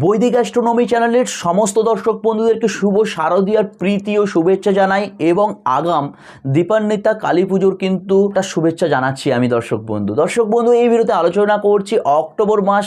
বৈদিক অ্যাস্ট্রোনমি চ্যানেলের সমস্ত দর্শক বন্ধুদেরকে শুভ শারদীয়ার প্রীতি ও শুভেচ্ছা জানাই এবং আগাম দীপান্বিতা কালী পুজোর কিন্তু একটা শুভেচ্ছা জানাচ্ছি আমি দর্শক বন্ধু। দর্শক বন্ধু, এই ভিডিওতে আলোচনা করছি অক্টোবর মাস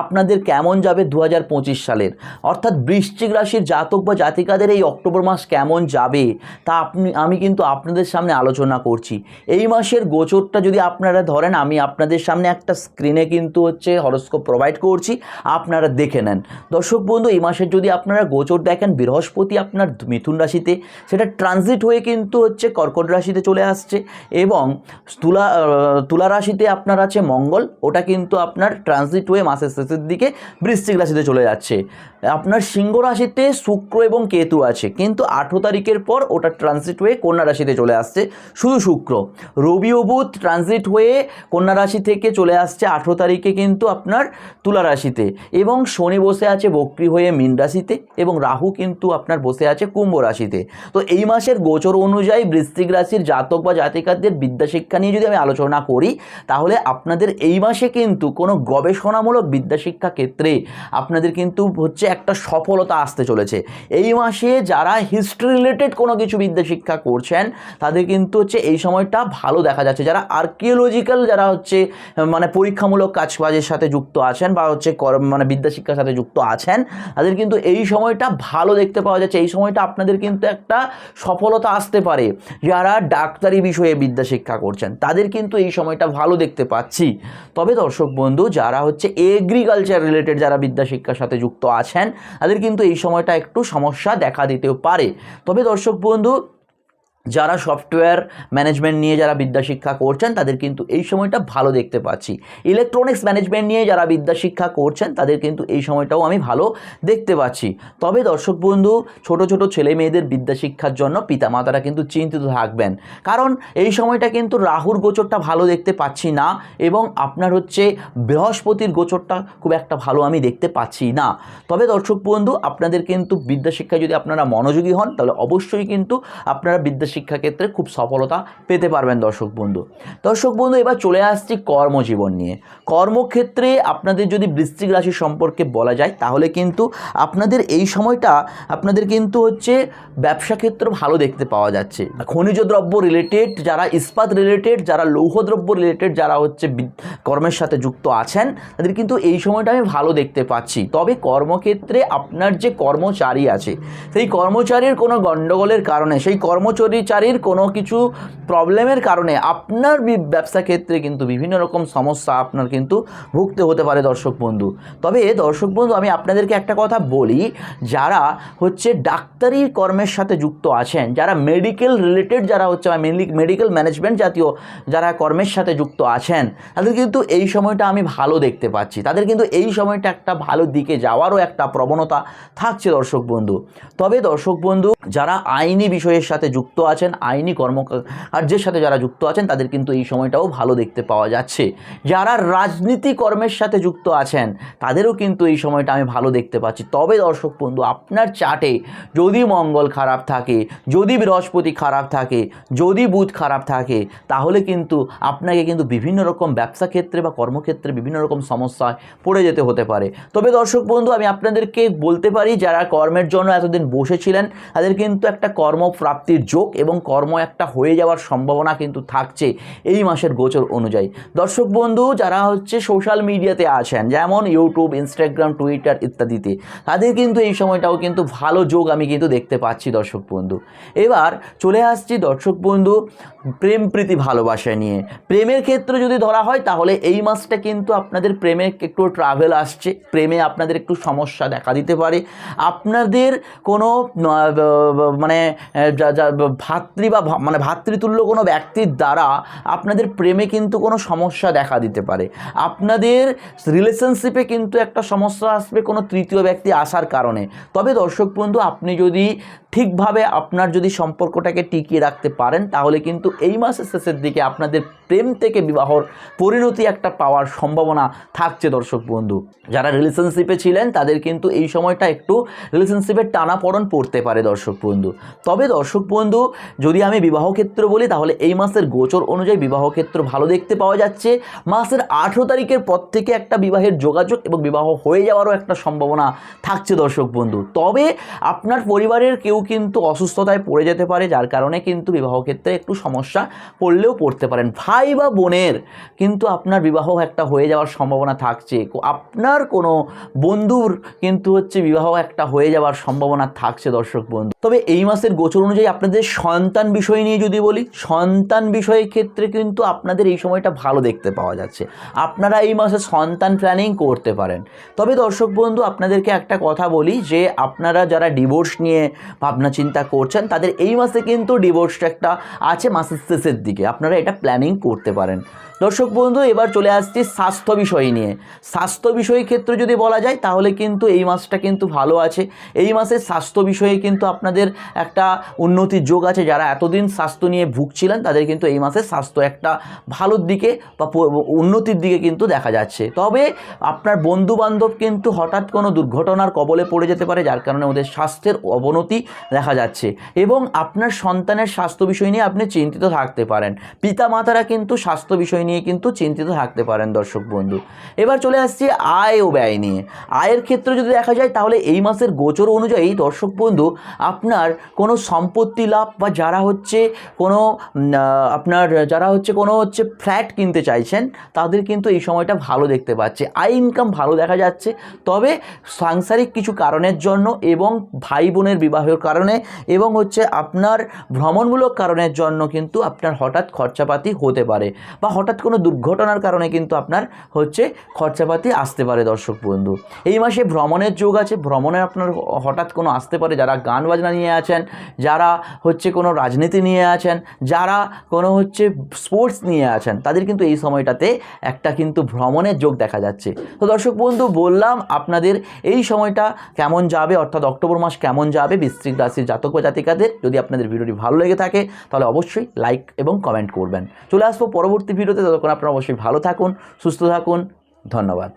আপনাদের কেমন যাবে দু হাজার পঁচিশ সালের? অর্থাৎ বৃশ্চিক রাশির জাতক বা জাতিকাদের এই অক্টোবর মাস কেমন যাবে তা আপনি, আমি কিন্তু আপনাদের সামনে আলোচনা করছি। এই মাসের গোচরটা যদি আপনারা ধরেন, আমি আপনাদের সামনে একটা স্ক্রিনে কিন্তু হচ্ছে হরস্কোপ প্রোভাইড করছি, আপনারা দেখে নেন। দর্শক বন্ধু, এই মাসের যদি আপনারা গোচর দেখেন, বৃহস্পতি আপনার মিথুন রাশিতে, সেটা ট্রানজিট হয়ে কিন্তু হচ্ছে কর্কট রাশিতে চলে আসছে এবং তুলা তুলা রাশিতে আপনার আছে মঙ্গল, ওটা কিন্তু আপনার ট্রানজিট হয়ে মাসের শেষের দিকে বৃশ্চিক রাশিতে চলে যাচ্ছে। আপনার সিংহ রাশিতে শুক্র এবং কেতু আছে, কিন্তু আঠেরো তারিখের পর ওটা ট্রানজিট হয়ে কন্যা রাশিতে চলে আসছে, শুধু শুক্র। রবি ও বুধ ট্রানজিট হয়ে কন্যা রাশি থেকে চলে আসছে আঠেরো তারিখে কিন্তু আপনার তুলা রাশিতে এবং শনি বসে আছে বক্রি হয়ে মীন রাশিতে এবং রাহু কিন্তু আপনার বসে আছে কুম্ভ রাশিতে। তো এই মাসের গোচর অনুযায়ী বৃশ্চিক রাশির জাতক বা জাতিকাদের বিদ্যাশিক্ষা নিয়ে যদি আমি আলোচনা করি, তাহলে আপনাদের এই মাসে কিন্তু কোনো গবেষণামূলক বিদ্যাশিক্ষা ক্ষেত্রে আপনাদের কিন্তু হচ্ছে একটা সফলতা আসতে চলেছে। এই মাসে যারা হিস্ট্রি রিলেটেড কোনো কিছু বিদ্যাশিক্ষা করছেন, তাদের কিন্তু হচ্ছে এই সময়টা ভালো দেখা যাচ্ছে। যারা আর্কিওলজিক্যাল যারা হচ্ছে মানে পরীক্ষামূলক কাজবাজের সাথে যুক্ত আছেন বা হচ্ছে মানে বিদ্যাশিক্ষার সাথে যুক্ত আছেন। তাদের কিন্তু এই সময়টা ভালো দেখতে পাওয়া যাচ্ছে। এই সময়টা আপনাদের কিন্তু একটা সফলতা আসতে পারে। যারা ডাক্তারি বিষয়ে বিদ্যাশিক্ষা করছেন, তাদের কিন্তু এই সময়টা ভালো দেখতে পাচ্ছি। তবে দর্শক বন্ধু, যারা হচ্ছে এগ্রিকালচার রিলেটেড যারা বিদ্যাশিক্ষার সাথে যুক্ত আছেন, তাদের কিন্তু এই সময়টা একটু সমস্যা দেখা দিতেও পারে। তবে দর্শক বন্ধু যারা সফটওয়্যার ম্যানেজমেন্ট নিয়ে যারা বিদ্যাশিক্ষা করছেন, তাদের কিন্তু এই সময়টা ভালো দেখতে পাচ্ছি। ইলেকট্রনিক্স ম্যানেজমেন্ট নিয়ে যারা বিদ্যাশিক্ষা করছেন, তাদের কিন্তু এই সময়টাও আমি ভালো দেখতে পাচ্ছি। তবে দর্শক বন্ধু, ছোট ছোট ছেলে মেয়েদের বিদ্যাশিক্ষার জন্য পিতামাতারা কিন্তু চিন্তিত থাকবেন। কারণ এই সময়টা কিন্তু রাহুর গোচরটা ভালো দেখতে পাচ্ছি না এবং আপনার হচ্ছে বৃহস্পতির গোচরটা খুব একটা ভালো আমি দেখতে পাচ্ছি না। তবে দর্শক বন্ধু, আপনাদের কিন্তু বিদ্যাশিক্ষায় যদি আপনারা মনোযোগী হন, তাহলে অবশ্যই কিন্তু আপনারা বিদ্যাশিক্ষা ক্ষেত্রে খুব সফলতা পেতে পারবেন দর্শক বন্ধু। দর্শক বন্ধু, এবার চলে আসছি কর্মজীবন নিয়ে। কর্মক্ষেত্রে আপনাদের যদি বৃশ্চিক রাশি সম্পর্কে বলা যায়, তাহলে কিন্তু আপনাদের এই সময়টা, আপনাদের কিন্তু হচ্ছে ব্যবসা ক্ষেত্র ভালো দেখতে পাওয়া যাচ্ছে। খনিজ দ্রব্য রিলেটেড যারা, ইস্পাত রিলেটেড যারা, লৌহ দ্রব্য রিলেটেড যারা হচ্ছে কর্মের সাথে যুক্ত আছেন, তাদের কিন্তু এই সময়টা আমি ভালো দেখতে পাচ্ছি। তবে কর্মক্ষেত্রে আপনার যে কর্মচারী আছে, সেই কর্মচারীর কোনো গণ্ডগোলের কারণে, সেই কর্মচারীচারীর কোনো কিছু প্রবলেমের কারণে আপনার ব্যবসা ক্ষেত্রে কিন্তু বিভিন্ন রকম সমস্যা আপনার কিন্তু ভুগতে হতে পারে দর্শক বন্ধু। তবে দর্শক বন্ধু, আমি আপনাদেরকে একটা কথা বলি, যারা হচ্ছে ডাক্তারি কর্মের সাথে যুক্ত আছেন, যারা মেডিকেল রিলেটেড যারা হচ্ছে মেনলি মেডিকেল ম্যানেজমেন্ট জাতীয় যারা কর্মের সাথে যুক্ত আছেন, তাদের কিন্তু এই সময়টা আমি ভালো দেখতে পাচ্ছি। তাদের কিন্তু এই সময়টা একটা ভালো দিকে যাওয়ারও একটা প্রবণতা থাকছে দর্শক বন্ধু। তবে দর্শক বন্ধু, যারা আইনি বিষয়ের সাথে যুক্ত আছেন, আইনি কর্মকার্যের সাথে যারা যুক্ত আছেন, তাদের কিন্তু এই সময়টাও ভালো দেখতে পাওয়া যাচ্ছে। যারা রাজনীতি কর্মের সাথে যুক্ত আছেন, তাদেরও কিন্তু এই সময়টা আমি ভালো দেখতে পাচ্ছি। তবে দর্শক বন্ধু, আপনার চার্টে যদি মঙ্গল খারাপ থাকে, যদি বৃহস্পতি খারাপ থাকে, যদি বুধ খারাপ থাকে, তাহলে কিন্তু আপনাকে কিন্তু বিভিন্ন রকম ব্যবসা ক্ষেত্রে বা কর্মক্ষেত্রে বিভিন্ন রকম সমস্যায় পড়ে যেতে হতে পারে। তবে দর্শক বন্ধু, আমি আপনাদেরকে বলতে পারি, যারা কর্মের জন্য এতদিন বসেছিলেন, তাদের কিন্তু একটা কর্মপ্রাপ্তির যোগ এবং কর্ম একটা হয়ে যাওয়ার সম্ভাবনা কিন্তু থাকছে এই মাসের গোচর অনুযায়ী। দর্শক বন্ধু, যারা হচ্ছে সোশ্যাল মিডিয়াতে আছেন, যেমন ইউটিউব ইনস্টাগ্রাম টুইটার ইত্যাদিতে, তাদের কিন্তু এই সময়টাও কিন্তু ভালো যোগ আমি কিন্তু দেখতে পাচ্ছি দর্শক বন্ধু। এবার চলে আসছি দর্শক বন্ধু, প্রেম, প্রীতি, ভালোবাসা নিয়ে। প্রেমের ক্ষেত্রে যদি ধরা হয়, তাহলে এই মাসটা কিন্তু আপনাদের প্রেমে একটু ট্রাভেল আসছে, প্রেমে আপনাদের একটু সমস্যা দেখা দিতে পারে। আপনাদের কোনো মানে ভাতৃ বা মানে ভাতৃতুল্য কোনো ব্যক্তির দ্বারা আপনাদের প্রেমে কিন্তু কোনো সমস্যা দেখা দিতে পারে। আপনাদের রিলেশনশিপে কিন্তু একটা সমস্যা আসবে কোনো তৃতীয় ব্যক্তি আসার কারণে। তবে দর্শক বন্ধু, আপনি যদি ঠিকভাবে আপনার যদি সম্পর্কটাকে টিকিয়ে রাখতে পারেন, তাহলে কিন্তু এই মাসের শেষের দিকে আপনাদের প্রেম থেকে বিবাহর পরিণতি একটা পাওয়ার সম্ভাবনা থাকছে দর্শক বন্ধু। যারা রিলেশনশিপে ছিলেন, তাদের কিন্তু এই সময়টা একটু রিলেশনশিপের টানাপড়ন পড়তে পারে দর্শক বন্ধু। তবে দর্শক বন্ধু, যদি আমি বিবাহ ক্ষেত্র বলি, তাহলে এই মাসের গোচর অনুযায়ী বিবাহ ক্ষেত্র ভালো দেখতে পাওয়া যাচ্ছে। মাসের আঠেরো তারিখের পর থেকে একটা বিবাহের যোগাযোগ এবং বিবাহ হয়ে যাওয়ারও একটা সম্ভাবনা থাকছে দর্শক বন্ধু। তবে আপনার পরিবারের কেউ কিন্তু অসুস্থতায় পড়ে যেতে পারে, যার কারণে কিন্তু বিবাহ ক্ষেত্রে একটু সমস্যা পড়লেও পড়তে পারেন। ভাই বা বোনের কিন্তু আপনার বিবাহ একটা হয়ে যাওয়ার সম্ভাবনা থাকছে। আপনার কোনো বন্ধুর কিন্তু হচ্ছে বিবাহ একটা হয়ে যাওয়ার সম্ভাবনা থাকছে, দর্শক বন্ধু। তবে এই মাসের গোচর অনুযায়ী আপনাদের সন্তান বিষয় নিয়ে যদি বলি, সন্তান বিষয়ের ক্ষেত্রে কিন্তু আপনাদের এই সময়টা ভালো দেখতে পাওয়া যাচ্ছে। আপনারা এই মাসে সন্তান প্ল্যানিং করতে পারেন। তবে দর্শক বন্ধু, আপনাদেরকে একটা কথা বলি যে, আপনারা যারা ডিভোর্স নিয়ে ভাবনা চিন্তা করছেন, তাদের এই মাসে কিন্তু ডিভোর্সটা একটা আছে মাসের শেষের দিকে। আপনারা এটা প্ল্যানিং করতে পারেন। দর্শক বন্ধু, এবার চলে আসছি স্বাস্থ্য বিষয় নিয়ে। স্বাস্থ্য বিষয় ক্ষেত্রে যদি বলা যায়, তাহলে কিন্তু এই মাসটা কিন্তু ভালো আছে। এই মাসে স্বাস্থ্য বিষয়ে কিন্তু আপনাদের একটা উন্নতির যোগ আছে। যারা এতদিন স্বাস্থ্য নিয়ে ভুগছিলেন, তাদের কিন্তু এই মাসে স্বাস্থ্য একটা ভালোর দিকে বা উন্নতির দিকে কিন্তু দেখা যাচ্ছে। তবে আপনার বন্ধু বান্ধব কিন্তু হঠাৎ কোনো দুর্ঘটনার কবলে পড়ে যেতে পারে, যার কারণে ওদের স্বাস্থ্যের অবনতি দেখা যাচ্ছে। এবং আপনার সন্তানের স্বাস্থ্য বিষয় নিয়ে আপনি চিন্তিত থাকতে পারেন। পিতা মাতারা কিন্তু স্বাস্থ্য বিষয় নিয়ে কিন্তু চিন্তিত থাকতে পারেন, দর্শক বন্ধু। এবার চলে আসছি আয় ও ব্যয় নিয়ে। আয়ের ক্ষেত্রে যদি দেখা যায়, তাহলে এই মাসের গোচর অনুযায়ী, দর্শক বন্ধু, আপনার কোনো সম্পত্তি লাভ বা যারা হচ্ছে কোনো আপনার যারা হচ্ছে কোনো হচ্ছে ফ্ল্যাট কিনতে চাইছেন, তাদের কিন্তু এই সময়টা ভালো দেখতে পাচ্ছে। আয় ইনকাম ভালো দেখা যাচ্ছে। তবে সাংসারিক কিছু কারণের জন্য এবং ভাই বোনের বিবাহের কারণে এবং হচ্ছে আপনার ভ্রমণমূলক কারণের জন্য কিন্তু আপনার হঠাৎ খরচাপাতি হতে পারে বা হঠাৎ কোনো দুর্ঘটনার কারণে কিন্তু আপনার হচ্ছে খরচাপাতি আসতে পারে, দর্শক বন্ধু। এই মাসে ভ্রমণের যোগ আছে, ভ্রমণে আপনার হঠাৎ কোনো আসতে পারে, যারা গান বাজনা নিয়ে আছেন, যারা হচ্ছে কোনো রাজনীতি নিয়ে আছেন, যারা কোনো হচ্ছে স্পোর্টস নিয়ে আছেন, তাদের কিন্তু এই সময়টাতে একটা কিন্তু ভ্রমণের যোগ দেখা যাচ্ছে। তো দর্শক বন্ধু, বললাম আপনাদের এই সময়টা কেমন যাবে, অর্থাৎ অক্টোবর মাস কেমন যাবে বৃশ্চিক রাশির জাতক বা জাতিকাদের যদি আপনাদের ভিডিওটি ভালো লেগে থাকে, তাহলে অবশ্যই লাইক এবং কমেন্ট করবেন। চলে আসব পরবর্তী ভিডিওতে, ততক্ষণ আপনারা অবশ্যই ভালো থাকুন, সুস্থ থাকুন, ধন্যবাদ।